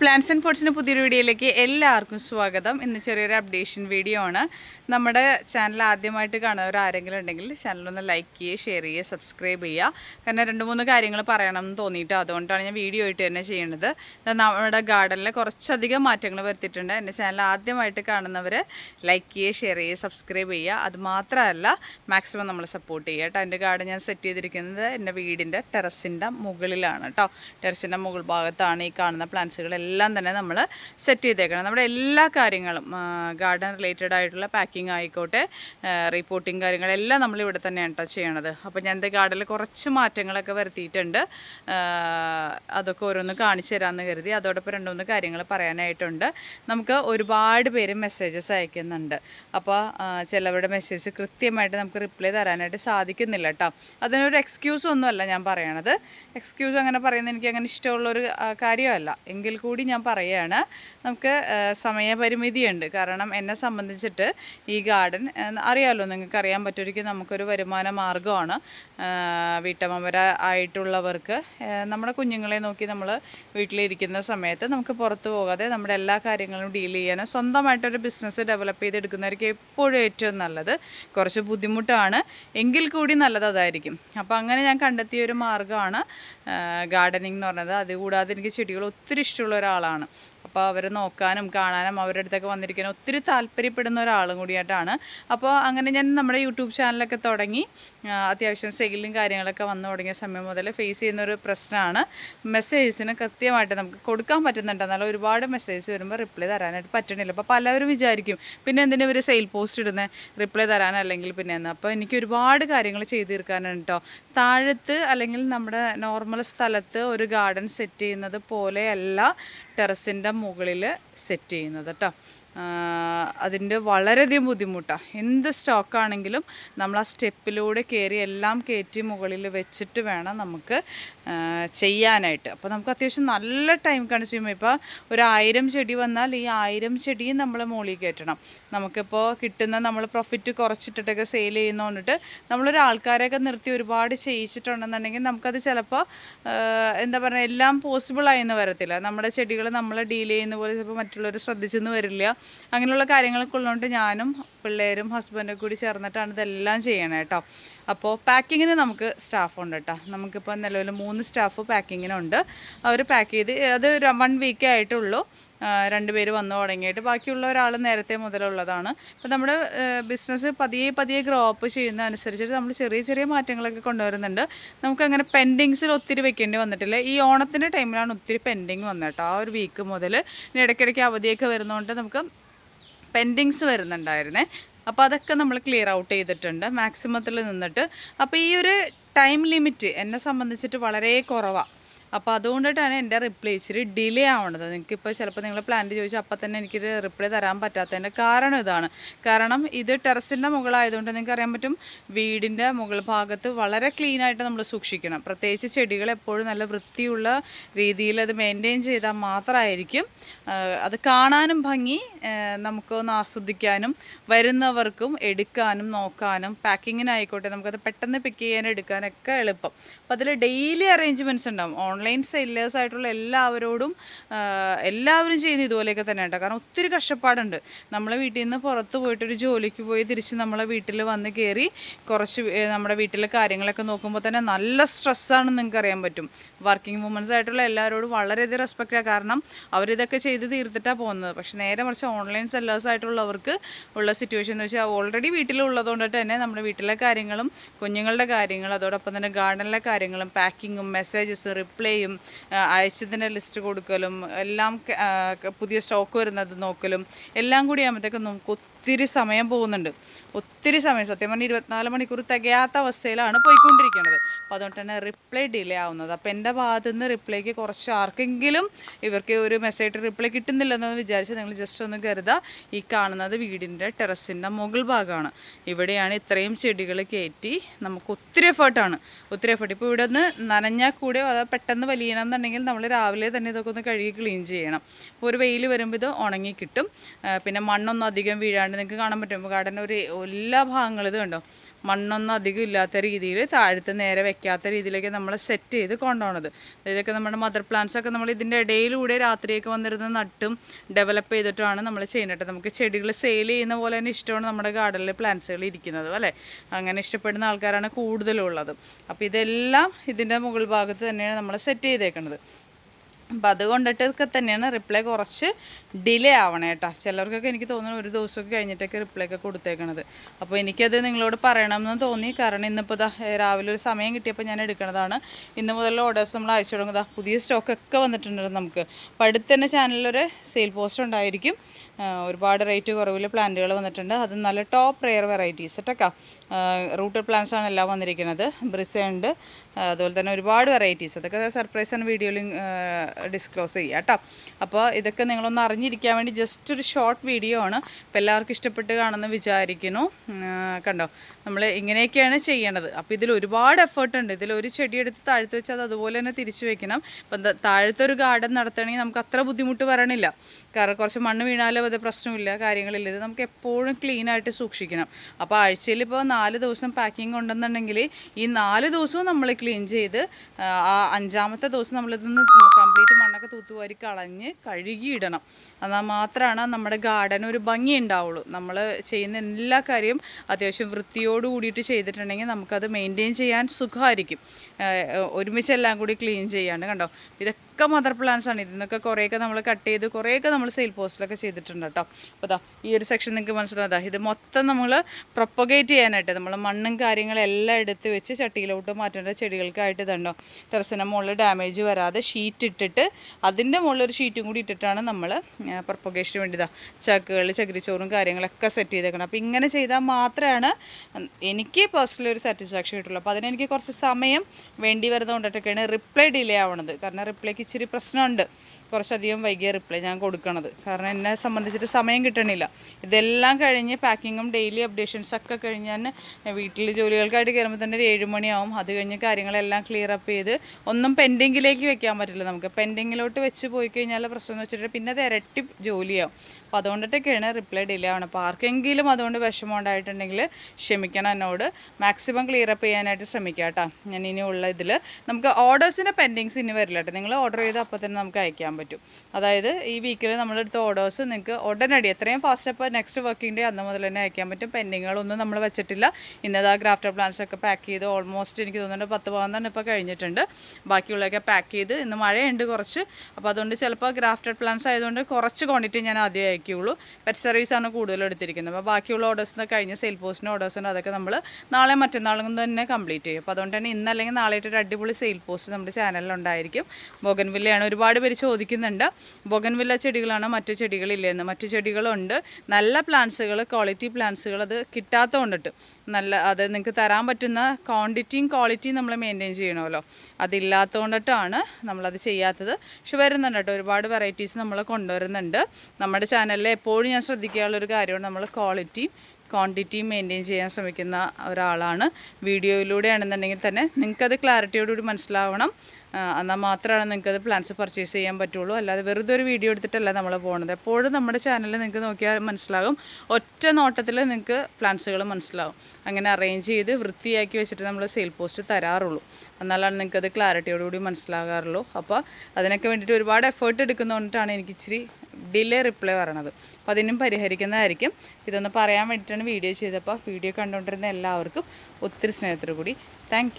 Plants and പോട്ട്സിന്റെ പുതിയൊരു വീഡിയോയിലേക്ക് എല്ലാവർക്കും സ്വാഗതം. ഇന്ന് ചെറിയൊരു അപ്ഡേഷൻ വീഡിയോ ആണ്. നമ്മുടെ ചാനൽ ആദ്യമായിട്ട് കാണുന്നവർ ആരെങ്കിലും ഉണ്ടെങ്കിൽ ചാനലൊന്ന് ലൈക്ക് ചെയ്യുക ഷെയർ ചെയ്യുക സബ്സ്ക്രൈബ് ചെയ്യുക. കാരണം രണ്ട് മൂന്ന് കാര്യങ്ങൾ പറയണം എന്ന് തോന്നിയിട്ട് അതുകൊണ്ടാണ് ഞാൻ വീഡിയോ ആയിട്ട് തന്നെ ചെയ്യുന്നത് നമ്മുടെ ഗാർഡനിൽ കുറച്ചധികം മാറ്റങ്ങൾ വരുത്തിയിട്ടുണ്ട്. എന്റെ ചാനൽ ആദ്യമായിട്ട് കാണുന്നവർ ലൈക്ക് ചെയ്യുക ഷെയർ ചെയ്യുക സബ്സ്ക്രൈബ് ചെയ്യുക. അതുമാത്രമല്ല മാക്സിമം നമ്മൾ സപ്പോർട്ട് ചെയ്യുക കേട്ടോ. എന്റെ ഗാർഡൻ ഞാൻ സെറ്റ് ചെയ്തിരിക്കുന്നത് എന്റെ വീടിന്റെ ടെറസിന്റെ മുകളിലാണ് കേട്ടോ. ടെറസിന്റെ മുകൾ ഭാഗത്താണ് ഈ കാണുന്ന പ്ലാന്റ്സുകളെല്ലാം തന്നെ നമ്മൾ സെറ്റ് ചെയ്തേക്കണം. നമ്മുടെ എല്ലാ കാര്യങ്ങളും ഗാർഡൻ റിലേറ്റഡ് ആയിട്ടുള്ള പാക്കിംഗ് ആയിക്കോട്ടെ റിപ്പോർട്ടിങ് കാര്യങ്ങളെല്ലാം നമ്മൾ ഇവിടെ തന്നെയാണ് കേട്ടോ ചെയ്യണത്. അപ്പോൾ ഞാൻ എന്റെ ഗാർഡനിൽ കുറച്ച് മാറ്റങ്ങളൊക്കെ വരുത്തിയിട്ടുണ്ട്. അതൊക്കെ ഓരോന്ന് കാണിച്ചു തരാമെന്ന് കരുതി. അതോടൊപ്പം രണ്ടുമൂന്ന് കാര്യങ്ങൾ പറയാനായിട്ടുണ്ട്. നമുക്ക് ഒരുപാട് പേര് മെസ്സേജസ് അയക്കുന്നുണ്ട്. അപ്പോൾ ചിലവരുടെ മെസ്സേജ് കൃത്യമായിട്ട് നമുക്ക് റിപ്ലൈ തരാനായിട്ട് സാധിക്കുന്നില്ല കേട്ടോ അതിനൊരു എക്സ്ക്യൂസ് ഒന്നുമല്ല ഞാൻ പറയണത്. എക്സ്ക്യൂസ് അങ്ങനെ പറയുന്നത് എനിക്ക് അങ്ങനെ ഇഷ്ടമുള്ളൊരു കാര്യമല്ല. എങ്കിൽ കൂടി ഞാൻ പറയുകയാണ് നമുക്ക് സമയപരിമിതി സമയപരിമിതിയുണ്ട്. കാരണം എന്നെ സംബന്ധിച്ചിട്ട് ഈ ഗാർഡൻ അറിയാമല്ലോ നിങ്ങൾക്ക് അറിയാൻ പറ്റുമായിരിക്കും നമുക്കൊരു വരുമാന മാർഗമാണ്. വീട്ടമ്മര ആയിട്ടുള്ളവർക്ക് നമ്മുടെ കുഞ്ഞുങ്ങളെ നോക്കി നമ്മൾ വീട്ടിലിരിക്കുന്ന സമയത്ത് നമുക്ക് പുറത്തു പോകാതെ നമ്മുടെ എല്ലാ കാര്യങ്ങളും ഡീൽ ചെയ്യാനും സ്വന്തമായിട്ടൊരു ബിസിനസ് ഡെവലപ്പ് ചെയ്തെടുക്കുന്നവർക്ക് എപ്പോഴും ഏറ്റവും നല്ലത്. കുറച്ച് ബുദ്ധിമുട്ടാണ്. എങ്കിൽ കൂടി നല്ലത് അതായിരിക്കും. അപ്പോൾ അങ്ങനെ ഞാൻ കണ്ടെത്തിയ ഒരു മാർഗമാണ് ഗാർഡനിങ് എന്ന് പറഞ്ഞത് അതുകൂടാതെ എനിക്ക് ചെടികൾ ഒത്തിരി ഇഷ്ടമുള്ള ഒരാളാണ്. അപ്പോൾ അവരെ നോക്കാനും കാണാനും അവരുടെ അടുത്തൊക്കെ വന്നിരിക്കാനും ഒത്തിരി താല്പര്യപ്പെടുന്ന ഒരാളും കൂടിയായിട്ടാണ്. അപ്പോൾ അങ്ങനെ ഞാൻ നമ്മുടെ യൂട്യൂബ് ചാനലൊക്കെ തുടങ്ങി. അത്യാവശ്യം സെയിലും കാര്യങ്ങളൊക്കെ വന്നു തുടങ്ങിയ സമയം മുതൽ ഫേസ് ചെയ്യുന്ന ഒരു പ്രശ്നമാണ്. മെസ്സേജസിന് കൃത്യമായിട്ട് നമുക്ക് കൊടുക്കാൻ പറ്റുന്നുണ്ട്. എന്നാലും ഒരുപാട് മെസ്സേജ് വരുമ്പോൾ റിപ്ലൈ തരാനായിട്ട് പറ്റണില്ല. അപ്പോൾ പലവരും വിചാരിക്കും പിന്നെ എന്തിനാ ഒരു സെയിൽ പോസ്റ്റ് ഇടുന്നത് റിപ്ലൈ തരാനല്ലെങ്കിൽ പിന്നെ എന്ന്? അപ്പോൾ എനിക്ക് ഒരുപാട് കാര്യങ്ങൾ ചെയ്തു തീർക്കാനാണ് കേട്ടോ താഴത്ത് അല്ലെങ്കിൽ നമ്മുടെ നോർമൽ സ്ഥലത്ത് ഒരു ഗാർഡൻ സെറ്റ് ചെയ്യുന്നത് പോലെയല്ല. ടെറസിന്റെ മുകളിൽ സെറ്റ് ചെയ്യുന്നത് കേട്ടോ അതിന്റെ വളരെയധികം ബുദ്ധിമുട്ടാണ് എന്ത് സ്റ്റോക്കാണെങ്കിലും നമ്മൾ ആ സ്റ്റെപ്പിലൂടെ കയറി എല്ലാം കയറ്റി മുകളിൽ വെച്ചിട്ട് വേണം നമുക്ക് ചെയ്യാനായിട്ട്. അപ്പോൾ നമുക്ക് അത്യാവശ്യം നല്ല ടൈം കൺസ്യൂം ഇപ്പോൾ ഒരു ആയിരം ചെടി വന്നാൽ ഈ ആയിരം ചെടിയും നമ്മൾ മുകളിൽ കയറ്റണം. നമുക്കിപ്പോൾ കിട്ടുന്ന നമ്മൾ പ്രോഫിറ്റ് കുറച്ചിട്ടിട്ടൊക്കെ സെയിൽ ചെയ്യുന്നതുകൊണ്ടിട്ട് നമ്മളൊരു ആൾക്കാരെയൊക്കെ നിർത്തി ഒരുപാട് ചെയ്യിച്ചിട്ടുണ്ടെന്നുണ്ടെങ്കിൽ നമുക്കത് ചിലപ്പോൾ എന്താ പറയുക എല്ലാം പോസിബിൾ ആയെന്ന് വരത്തില്ല. നമ്മുടെ ചെടികൾ നമ്മൾ ഡീൽ ചെയ്യുന്ന പോലെ ചിലപ്പോൾ മറ്റുള്ളവർ ശ്രദ്ധിച്ചെന്ന് വരില്ല. അങ്ങനെയുള്ള കാര്യങ്ങളൊക്കെ ഉള്ളതുകൊണ്ട് ഞാനും പിള്ളേരും ഹസ്ബൻഡും കൂടി ചേർന്നിട്ടാണ് ഇതെല്ലാം ചെയ്യണേ കേട്ടോ അപ്പോൾ പാക്കിങ്ങിന് നമുക്ക് സ്റ്റാഫ് ഉണ്ട് കേട്ടോ നമുക്കിപ്പോൾ നിലവിൽ മൂന്ന് സ്റ്റാഫ് പാക്കിങ്ങിനുണ്ട് അവർ പാക്ക് ചെയ്ത് അത് വൺ വീക്കേ ആയിട്ടുള്ളൂ. രണ്ടുപേര് വന്നു തുടങ്ങിയിട്ട് ബാക്കിയുള്ള ഒരാൾ നേരത്തെ മുതലുള്ളതാണ്. അപ്പോൾ നമ്മുടെ ബിസിനസ് പതിയെ പതിയെ ഗ്രോ അപ്പ് ചെയ്യുന്ന അനുസരിച്ചിട്ട് നമ്മൾ ചെറിയ ചെറിയ മാറ്റങ്ങളൊക്കെ കൊണ്ടുവരുന്നുണ്ട്. നമുക്കങ്ങനെ പെൻഡിങ്സിൽ ഒത്തിരി വെക്കേണ്ടി വന്നിട്ടില്ല. ഈ ഓണത്തിന്റെ ടൈമിലാണ് ഒത്തിരി പെൻഡിങ് വന്നിട്ട് ആ ഒരു വീക്ക് മുതൽ. ഇടയ്ക്കിടയ്ക്ക് അവധിയൊക്കെ വരുന്നതുകൊണ്ട് നമുക്ക് പെൻഡിങ്സ് വരുന്നുണ്ടായിരുന്നേ. അപ്പോൾ അതൊക്കെ നമ്മൾ ക്ലിയർ ഔട്ട് ചെയ്തിട്ടുണ്ട് മാക്സിമത്തിൽ നിന്നിട്ട്. അപ്പോൾ ഈ ഒരു ടൈം ലിമിറ്റ് എന്നെ സംബന്ധിച്ചിട്ട് വളരെ കുറവാണ് അപ്പോൾ അതുകൊണ്ടിട്ടാണ് എന്റെ റിപ്ലൈ ഇച്ചിരി ഡിലേ ആവണത്. നിങ്ങൾക്കിപ്പോൾ ചിലപ്പോൾ നിങ്ങൾ പ്ലാൻ ചോദിച്ചാൽ അപ്പം തന്നെ എനിക്കൊരു റിപ്ലൈ തരാൻ പറ്റാത്തതിന്റെ കാരണം ഇതാണ്. കാരണം ഇത് ടെറസിന്റെ മുകളായതുകൊണ്ട് നിങ്ങൾക്ക് അറിയാൻ പറ്റും വീടിന്റെ മുകൾ ഭാഗത്ത് വളരെ ക്ലീൻ ആയിട്ട് നമ്മൾ സൂക്ഷിക്കണം. പ്രത്യേകിച്ച് ചെടികൾ എപ്പോഴും നല്ല വൃത്തിയുള്ള രീതിയിൽ അത് മെയിന്റെയിൻ ചെയ്താൽ മാത്രമായിരിക്കും അത് കാണാനും ഭംഗി നമുക്കൊന്ന് ആസ്വദിക്കാനും വരുന്നവർക്കും എടുക്കാനും നോക്കാനും പാക്കിങ്ങിനായിക്കോട്ടെ നമുക്കത് പെട്ടെന്ന് പിക്ക് ചെയ്യാനും എടുക്കാനൊക്കെ എളുപ്പം. അപ്പോൾ അതിൽ ഡെയിലി അറേഞ്ച്മെന്റ്സ് ഉണ്ടാവും. ഓൺലൈൻ സെല്ലേഴ്സ് ആയിട്ടുള്ള എല്ലാവരോടും എല്ലാവരും ചെയ്യുന്ന ഇതുപോലെയൊക്കെ തന്നെ കേട്ടോ. കാരണം ഒത്തിരി കഷ്ടപ്പാടുണ്ട്. നമ്മളെ വീട്ടിൽ നിന്ന് പുറത്ത് പോയിട്ടൊരു ജോലിക്ക് പോയി തിരിച്ച് നമ്മളെ വീട്ടിൽ വന്ന് കയറി കുറച്ച് നമ്മുടെ വീട്ടിലെ കാര്യങ്ങളൊക്കെ നോക്കുമ്പോൾ തന്നെ നല്ല സ്ട്രെസ്സാണെന്ന് നിങ്ങൾക്ക് അറിയാൻ പറ്റും. വർക്കിംഗ് വുമൻസ് ആയിട്ടുള്ള എല്ലാവരോടും വളരെയധികം റെസ്പെക്റ്റാണ് കാരണം അവരിതൊക്കെ ചെയ്ത് തീർത്തിട്ടാണ് പോകുന്നത്. പക്ഷേ നേരെ മറിച്ച് ഓൺലൈൻ സെല്ലേഴ്സ് ആയിട്ടുള്ളവർക്ക് ഉള്ള സിറ്റുവേഷൻ എന്ന് വെച്ചാൽ ഓൾറെഡി വീട്ടിലുള്ളതുകൊണ്ട് തന്നെ നമ്മുടെ വീട്ടിലെ കാര്യങ്ങളും കുഞ്ഞുങ്ങളുടെ കാര്യങ്ങൾ അതോടൊപ്പം തന്നെ ഗാർഡനിലെ കാര്യങ്ങളും പാക്കിങ്ങും മെസ്സേജസ് റിപ്ലൈയും അയച്ചതിന്റെ ലിസ്റ്റ് കൊടുക്കലും എല്ലാം പുതിയ സ്റ്റോക്ക് വരുന്നത് നോക്കലും എല്ലാം കൂടി ആകുമ്പോഴത്തേക്കും നമുക്ക് ഒത്തിരി സമയം പോകുന്നുണ്ട്. ഒത്തിരി സമയം സത്യം പറഞ്ഞാൽ ഇരുപത്തിനാല് മണിക്കൂർ തികയാത്ത അവസ്ഥയിലാണ് പോയിക്കൊണ്ടിരിക്കുന്നത്. അപ്പോൾ അതുകൊണ്ട് തന്നെ റിപ്ലൈ ഡിലേ ആവുന്നത്. അപ്പോൾ എന്റെ ഭാഗത്തു നിന്ന് റിപ്ലൈക്ക് കുറച്ച് ആർക്കെങ്കിലും ഇവർക്ക് ഒരു മെസ്സേജ് റിപ്ലൈ കിട്ടുന്നില്ലെന്ന് വിചാരിച്ച് നിങ്ങൾ ജസ്റ്റ് ഒന്ന് കരുതുക ഈ കാണുന്നത് വീടിന്റെ ടെറസിന്റെ മുകൾ ഭാഗമാണ്. ഇവിടെയാണ് ഇത്രയും ചെടികൾ കയറ്റി നമുക്ക് ഒത്തിരി എഫേർട്ടാണ് ഒത്തിരി എഫേർട്ട് ഇപ്പോൾ ഇവിടെ ഒന്ന് നനഞ്ഞാൽ കൂടെ അത് പെട്ടെന്ന് വലിയണം എന്നുണ്ടെങ്കിൽ നമ്മൾ രാവിലെ തന്നെ ഇതൊക്കെ ഒന്ന് കഴുകി ക്ലീൻ ചെയ്യണം. അപ്പോൾ ഒരു വെയിൽ വരുമ്പോൾ ഇത് ഉണങ്ങി കിട്ടും. പിന്നെ മണ്ണൊന്നും അധികം വീഴാണ്ട് നിങ്ങൾക്ക് കാണാൻ പറ്റും. ഗാർഡൻ ഒരു എല്ലാ ഭാഗങ്ങളും ഇത് കണ്ടോ? മണ്ണൊന്നും അധികം ഇല്ലാത്ത രീതിയിൽ താഴത്ത് നേരെ വെക്കാത്ത രീതിയിലേക്ക് നമ്മൾ സെറ്റ് ചെയ്ത് കൊണ്ടുപോകണത് ഇതൊക്കെ നമ്മുടെ മദർ പ്ലാന്റ്സ് ഒക്കെ നമ്മൾ ഇതിന്റെ ഇടയിലൂടെ രാത്രിയൊക്കെ വന്നിരുന്ന നട്ടും ഡെവലപ്പ് ചെയ്തിട്ടാണ് നമ്മൾ ചെയ്യുന്നത്. നമുക്ക് ചെടികൾ സെയിൽ ചെയ്യുന്ന പോലെ തന്നെ ഇഷ്ടമാണ് നമ്മുടെ ഗാർഡനിൽ പ്ലാന്റ്സുകൾ ഇരിക്കുന്നത് അല്ലേ? അങ്ങനെ ഇഷ്ടപ്പെടുന്ന ആൾക്കാരാണ് കൂടുതലുള്ളത്. അപ്പോൾ ഇതെല്ലാം ഇതിന്റെ മുകൾ ഭാഗത്ത് തന്നെയാണ് നമ്മൾ സെറ്റ് ചെയ്തേക്കുന്നത് അപ്പം അതുകൊണ്ടിട്ടൊക്കെ തന്നെയാണ് റിപ്ലൈ കുറച്ച് ഡിലേ ആവണേ കേട്ടോ ചിലർക്കൊക്കെ എനിക്ക് തോന്നുന്നു ഒരു ദിവസമൊക്കെ കഴിഞ്ഞിട്ടൊക്കെ റിപ്ലൈ ഒക്കെ കൊടുത്തേക്കണത്. അപ്പോൾ എനിക്കത് നിങ്ങളോട് പറയണമെന്ന് തോന്നി. കാരണം ഇന്നിപ്പോൾ ഇതാ രാവിലെ ഒരു സമയം കിട്ടിയപ്പോൾ ഞാൻ എടുക്കണതാണ്. ഇന്ന് മുതലുള്ള ഓർഡേഴ്സ് നമ്മൾ അയച്ചു തുടങ്ങുക പുതിയ സ്റ്റോക്കൊക്കെ വന്നിട്ടുണ്ട് നമുക്ക്. അപ്പോൾ അടുത്ത് തന്നെ ചാനലിലൊരു സെയിൽ പോസ്റ്റ് ഉണ്ടായിരിക്കും. ഒരുപാട് റേറ്റ് കുറവിൽ പ്ലാന്റുകൾ വന്നിട്ടുണ്ട്. അത് നല്ല ടോപ്പ് റെയർ വെറൈറ്റീസ് കേട്ടോ റൂട്ടഡ് പ്ലാന്റ്സ് ആണ് എല്ലാം വന്നിരിക്കുന്നത് ബ്രിസ ഉണ്ട്. അതുപോലെ തന്നെ ഒരുപാട് വെറൈറ്റീസ് അതൊക്കെ സർപ്രൈസ് ആണ് വീഡിയോയിൽ ഡിസ്ക്ലോസ് ചെയ്യുക കേട്ടോ അപ്പോൾ ഇതൊക്കെ നിങ്ങളൊന്ന് അറിഞ്ഞിരിക്കാൻ വേണ്ടി ജസ്റ്റ് ഒരു ഷോർട്ട് വീഡിയോ ആണ്. അപ്പോൾ എല്ലാവർക്കും ഇഷ്ടപ്പെട്ട് കാണുമെന്ന് വിചാരിക്കുന്നു. കണ്ടോ? നമ്മൾ ഇങ്ങനെയൊക്കെയാണ് ചെയ്യേണ്ടത് അപ്പോൾ ഇതിൽ ഒരുപാട് എഫേർട്ട് ഉണ്ട്. ഇതിൽ ഒരു ചെടിയെടുത്ത് താഴ്ത്ത് വെച്ചാൽ അത് അതുപോലെ തന്നെ തിരിച്ചു വെക്കണം. അപ്പം താഴത്തെ ഒരു ഗാർഡൻ നടത്തണമെങ്കിൽ നമുക്ക് അത്ര ബുദ്ധിമുട്ട് വരണില്ല. കാരണം കുറച്ച് മണ്ണ് വീണാലും അത് പ്രശ്നമില്ല കാര്യങ്ങളില്ല. ഇത് നമുക്ക് എപ്പോഴും ക്ലീൻ ആയിട്ട് സൂക്ഷിക്കണം. അപ്പോൾ ആഴ്ചയിൽ ഇപ്പോൾ നാല് ദിവസം പാക്കിംഗ് ഉണ്ടെന്നുണ്ടെങ്കിൽ ഈ നാല് ദിവസവും നമ്മൾ ക്ലീൻ ചെയ്ത് ആ, അഞ്ചാമത്തെ ദിവസം നമ്മളിതൊന്ന് കംപ്ലീറ്റ് മണ്ണൊക്കെ തൂത്തുവാരി കളഞ്ഞ് കഴുകിയിടണം. എന്നാൽ മാത്രമാണ് നമ്മുടെ ഗാർഡൻ ഒരു ഭംഗി ഉണ്ടാവുള്ളൂ നമ്മൾ ചെയ്യുന്ന എല്ലാ കാര്യവും അത്യാവശ്യം വൃത്തിയോട് കൂടിയിട്ട് ചെയ്തിട്ടുണ്ടെങ്കിൽ നമുക്കത് മെയിന്റെയിൻ ചെയ്യാൻ സുഖമായിരിക്കും. ഒരുമിച്ച് എല്ലാം കൂടി ക്ലീൻ ചെയ്യാണ്ട് കണ്ടോ? ഇതൊക്കെ മദർ പ്ലാന്റ്സ് ആണ്. ഇതിന്നൊക്കെ കുറേയൊക്കെ നമ്മൾ കട്ട് ചെയ്ത് കുറേയൊക്കെ നമ്മൾ സെയിൽ പോസ്റ്റിലൊക്കെ ചെയ്തിട്ടുണ്ട് കേട്ടോ അപ്പോൾ ദാ ഈ ഒരു സെക്ഷൻ നിങ്ങൾക്ക് മനസ്സിലാവും. ഇത് മൊത്തം നമ്മൾ പ്രൊപ്പഗേറ്റ് ചെയ്യാനായിട്ട് നമ്മൾ മണ്ണും കാര്യങ്ങളും എല്ലാം എടുത്ത് വെച്ച് ചട്ടിയിലോട്ട് മാറ്റേണ്ട ചെടികൾക്കായിട്ട് ഇതുണ്ടോ ടെറസിന്റെ മുകളിൽ ഡാമേജ് വരാതെ ഷീറ്റ് ഇട്ടിട്ട് അതിന്റെ മുകളിൽ ഒരു ഷീറ്റും കൂടി ഇട്ടിട്ടാണ് നമ്മൾ പ്രൊപ്പഗേഷന് വേണ്ടി ഇതാ ചക്കുകൾ ചകിരിച്ചോറും കാര്യങ്ങളൊക്കെ സെറ്റ് ചെയ്തേക്കണം. അപ്പോൾ ഇങ്ങനെ ചെയ്താൽ മാത്രമാണ് എനിക്ക് പേഴ്സണലി ഒരു സാറ്റിസ്ഫാക്ഷൻ കിട്ടുള്ളൂ. അപ്പോൾ അതിനെനിക്ക് കുറച്ച് സമയം വേണ്ടി വരുന്നത് കൊണ്ടിട്ടൊക്കെയാണ് റിപ്ലൈ ഡിലേ ആവണത്. കാരണം റിപ്ലൈക്ക് ഇച്ചിരി പ്രശ്നമുണ്ട്. കുറച്ചധികം വൈകിയ റിപ്ലൈ ഞാൻ കൊടുക്കണത്. കാരണം എന്നെ സംബന്ധിച്ചിട്ട് സമയം കിട്ടണില്ല. ഇതെല്ലാം കഴിഞ്ഞ് പാക്കിങ്ങും ഡെയിലി അപ്ഡേഷൻസൊക്കെ കഴിഞ്ഞ് ഞാൻ വീട്ടിൽ ജോലികൾക്കായിട്ട് കയറുമ്പോൾ തന്നെ ഒരു ഏഴ് മണിയാവും. അത് കഴിഞ്ഞ് കാര്യങ്ങളെല്ലാം ക്ലിയർ അപ്പ് ചെയ്ത് ഒന്നും പെൻഡിങ്ങിലേക്ക് വെക്കാൻ പറ്റില്ല നമുക്ക്. പെൻഡിങ്ങിലോട്ട് വെച്ച് പോയി കഴിഞ്ഞാൽ പ്രശ്നം എന്ന് വെച്ചിട്ട് പിന്നെ അത് ഇരട്ടി ജോലിയാവും. അപ്പോൾ അതുകൊണ്ടിട്ടൊക്കെയാണ് റിപ്ലൈ ഡിലേ ആവണം അപ്പോൾ ആർക്കെങ്കിലും അതുകൊണ്ട് വിഷമം ഉണ്ടായിട്ടുണ്ടെങ്കിൽ ക്ഷമിക്കണം എന്നോട്. മാക്സിമം ക്ലിയർ അപ്പ് ചെയ്യാനായിട്ട് ശ്രമിക്കുക കേട്ടോ. ഞാൻ ഇനിയുള്ള ഇതിൽ നമുക്ക് ഓർഡേഴ്സിന്റെ പെൻഡിങ്സ് ഇനി വരില്ല കേട്ടോ. നിങ്ങൾ ഓർഡർ ചെയ്ത് അപ്പോൾ തന്നെ നമുക്ക് അയക്കാൻ പറ്റും. അതായത് ഈ വീക്കിൽ നമ്മളെടുത്ത ഓർഡേഴ്സ് നിങ്ങൾക്ക് ഉടനടി എത്രയും ഫാസ്റ്റ് അപ്പോൾ നെക്സ്റ്റ് വർക്കിംഗ് ഡേ അന്ന് മുതൽ തന്നെ അയക്കാൻ പറ്റും. പെൻഡിങ്ങുകളൊന്നും നമ്മൾ വെച്ചിട്ടില്ല. ഇന്നത് ആ ഗ്രാഫ്റ്റർ ഒക്കെ പാക്ക് ചെയ്ത് ഓൾമോസ്റ്റ് എനിക്ക് തോന്നുന്നുണ്ട് പത്ത് പതിനൊന്ന് ഇപ്പോൾ കഴിഞ്ഞിട്ടുണ്ട്. ബാക്കിയുള്ളതൊക്കെ പാക്ക് ചെയ്ത് ഇന്ന് മഴയുണ്ട് കുറച്ച്. അപ്പോൾ അതുകൊണ്ട് ചിലപ്പോൾ ഗ്രാഫ്റ്റഡ് പ്ലാൻസ് ആയതുകൊണ്ട് കുറച്ച് ക്വാണ്ടിറ്റി ഞാൻ ആദ്യം അയക്കുള്ളൂ. പെറ്റ് സർവീസാണ് കൂടുതൽ എടുത്തിരിക്കുന്നത്. അപ്പോൾ ബാക്കിയുള്ള ഓർഡേഴ്സിന് കഴിഞ്ഞ സെയിൽ പോസ്റ്റിന് ഓർഡേഴ്സിന് അതൊക്കെ നമ്മൾ നാളെ മറ്റന്നാളും തന്നെ കംപ്ലീറ്റ് ചെയ്യും. അപ്പോൾ അതുകൊണ്ട് തന്നെ ഇന്നല്ലെങ്കിൽ നാളെ ഒരു അടിപൊളി സെയിൽ പോസ്റ്റ് നമ്മുടെ ചാനലിൽ ഉണ്ടായിരിക്കും. ബോഗൻവില്ലയാണ് ഒരുപാട് പേര് ചോദിക്കുന്നുണ്ട്. ബൊഗൻവില്ല ചെടികളാണ്? മറ്റു ചെടികളില്ലെന്ന്. മറ്റു ചെടികളുണ്ട്. നല്ല പ്ലാന്റ്സുകൾ ക്വാളിറ്റി പ്ലാന്റ്സുകൾ അത് കിട്ടാത്തതുകൊണ്ടിട്ട് നല്ല അത് നിങ്ങൾക്ക് തരാൻ പറ്റുന്ന ക്വാണ്ടിറ്റിയും ക്വാളിറ്റിയും നമ്മൾ മെയിന്റെയിൻ ചെയ്യണമല്ലോ. അതില്ലാത്തതുകൊണ്ടിട്ടാണ് നമ്മളത് ചെയ്യാത്തത്. പക്ഷെ വരുന്നുണ്ട് കേട്ടോ. ഒരുപാട് വെറൈറ്റീസ് നമ്മൾ കൊണ്ടുവരുന്നുണ്ട്. നമ്മുടെ ചാനലിൽ എപ്പോഴും ഞാൻ ശ്രദ്ധിക്കാനുള്ളൊരു കാര്യമാണ് നമ്മൾ ക്വാളിറ്റി ക്വാണ്ടിറ്റി മെയിന്റെയിൻ ചെയ്യാൻ ശ്രമിക്കുന്ന ഒരാളാണ്. വീഡിയോയിലൂടെയാണെന്നുണ്ടെങ്കിൽ തന്നെ നിങ്ങൾക്കത് ക്ലാരിറ്റിയോടുകൂടി മനസ്സിലാവണം. എന്നാൽ മാത്രമാണ് നിങ്ങൾക്കത് പ്ലാൻസ് പർച്ചേസ് ചെയ്യാൻ പറ്റുള്ളൂ. അല്ലാതെ വെറുതെ ഒരു വീഡിയോ എടുത്തിട്ടല്ല നമ്മൾ പോകുന്നത് എപ്പോഴും നമ്മുടെ ചാനലിൽ നിങ്ങൾക്ക് നോക്കിയാൽ മനസ്സിലാകും. ഒറ്റ നോട്ടത്തിൽ നിങ്ങൾക്ക് പ്ലാൻസുകൾ മനസ്സിലാവും. അങ്ങനെ അറേഞ്ച് ചെയ്ത് വൃത്തിയാക്കി വെച്ചിട്ട് നമ്മൾ സെയിൽ പോസ്റ്റ് തരാറുള്ളൂ. എന്നാലാണ് നിങ്ങൾക്കത് ക്ലാരിറ്റിയോടുകൂടി മനസ്സിലാകാറുള്ളൂ. അപ്പോൾ അതിനൊക്കെ വേണ്ടിയിട്ട് ഒരുപാട് എഫേർട്ട് എടുക്കുന്നതുകൊണ്ടിട്ടാണ് എനിക്ക് ഇച്ചിരി ഡിലേ റിപ്ലൈ പറയണത്. അപ്പോൾ അതിനും പരിഹരിക്കുന്നതായിരിക്കും. ഇതൊന്ന് പറയാൻ വേണ്ടിയിട്ടാണ് വീഡിയോ ചെയ്തപ്പോൾ വീഡിയോ കണ്ടുകൊണ്ടിരുന്ന എല്ലാവർക്കും ഒത്തിരി സ്നേഹത്തോടു കൂടി. താങ്ക്